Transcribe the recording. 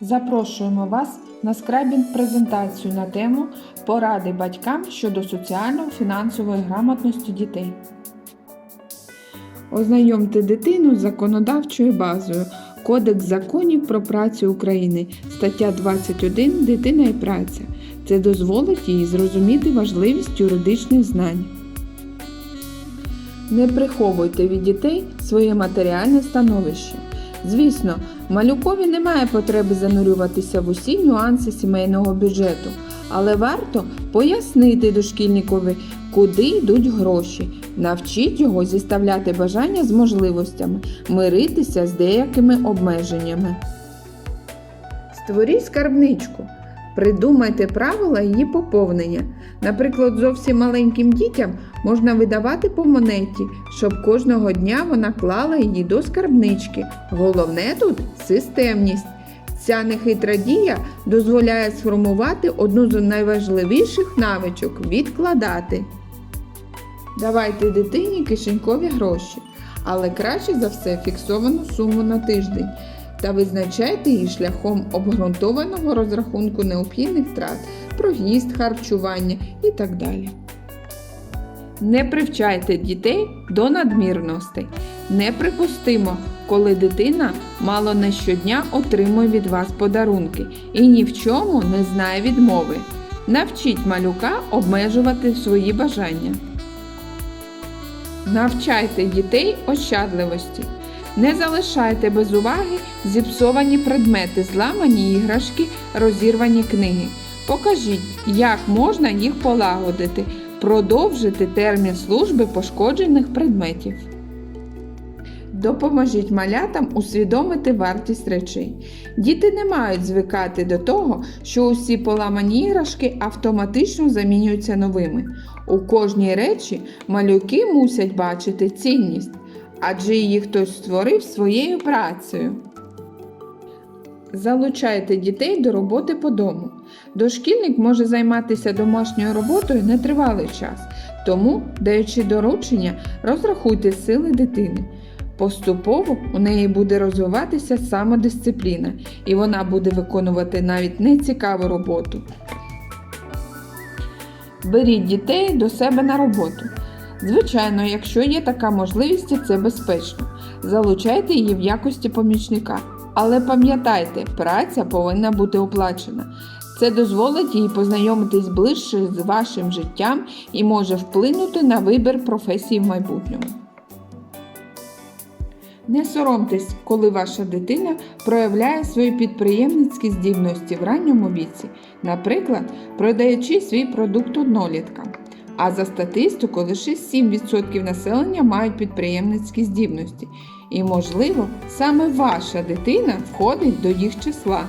Запрошуємо вас на скрайбінг презентацію на тему Поради батькам щодо соціально-фінансової грамотності дітей. Ознайомте дитину з законодавчою базою. Кодекс законів про працю України, стаття 21 Дитина і праця. Це дозволить їй зрозуміти важливість юридичних знань. Не приховуйте від дітей своє матеріальне становище. Звісно, малюкові немає потреби занурюватися в усі нюанси сімейного бюджету, але варто пояснити дошкільникові, куди йдуть гроші, навчіть його зіставляти бажання з можливостями, миритися з деякими обмеженнями. Створіть скарбничку. Придумайте правила її поповнення. Наприклад, зовсім маленьким дітям можна видавати по монеті, щоб кожного дня вона клала її до скарбнички. Головне тут системність. Ця нехитра дія дозволяє сформувати одну з найважливіших навичок відкладати. Давайте дитині кишенькові гроші, але краще за все фіксовану суму на тиждень та визначайте її шляхом обґрунтованого розрахунку необхідних втрат, проїзд, харчування і так далі. Не привчайте дітей до надмірностей. Неприпустимо, коли дитина мало не щодня отримує від вас подарунки і ні в чому не знає відмови. Навчіть малюка обмежувати свої бажання. Навчайте дітей ощадливості. Не залишайте без уваги зіпсовані предмети, зламані іграшки, розірвані книги. Покажіть, як можна їх полагодити, продовжити термін служби пошкоджених предметів. Допоможіть малятам усвідомити вартість речей. Діти не мають звикати до того, що усі поламані іграшки автоматично замінюються новими. У кожній речі малюки мусять бачити цінність, адже її хтось створив своєю працею. Залучайте дітей до роботи по дому. Дошкільник може займатися домашньою роботою нетривалий час, тому, даючи доручення, розрахуйте сили дитини. Поступово у неї буде розвиватися самодисципліна, і вона буде виконувати навіть нецікаву роботу. Беріть дітей до себе на роботу. Звичайно, якщо є така можливість, це безпечно. Залучайте її в якості помічника. Але пам'ятайте, праця повинна бути оплачена. Це дозволить їй познайомитись ближче з вашим життям і може вплинути на вибір професії в майбутньому. Не соромтесь, коли ваша дитина проявляє свої підприємницькі здібності в ранньому віці, наприклад, продаючи свій продукт одноліткам. А за статистику лише 7% населення мають підприємницькі здібності. І, можливо, саме ваша дитина входить до їх числа.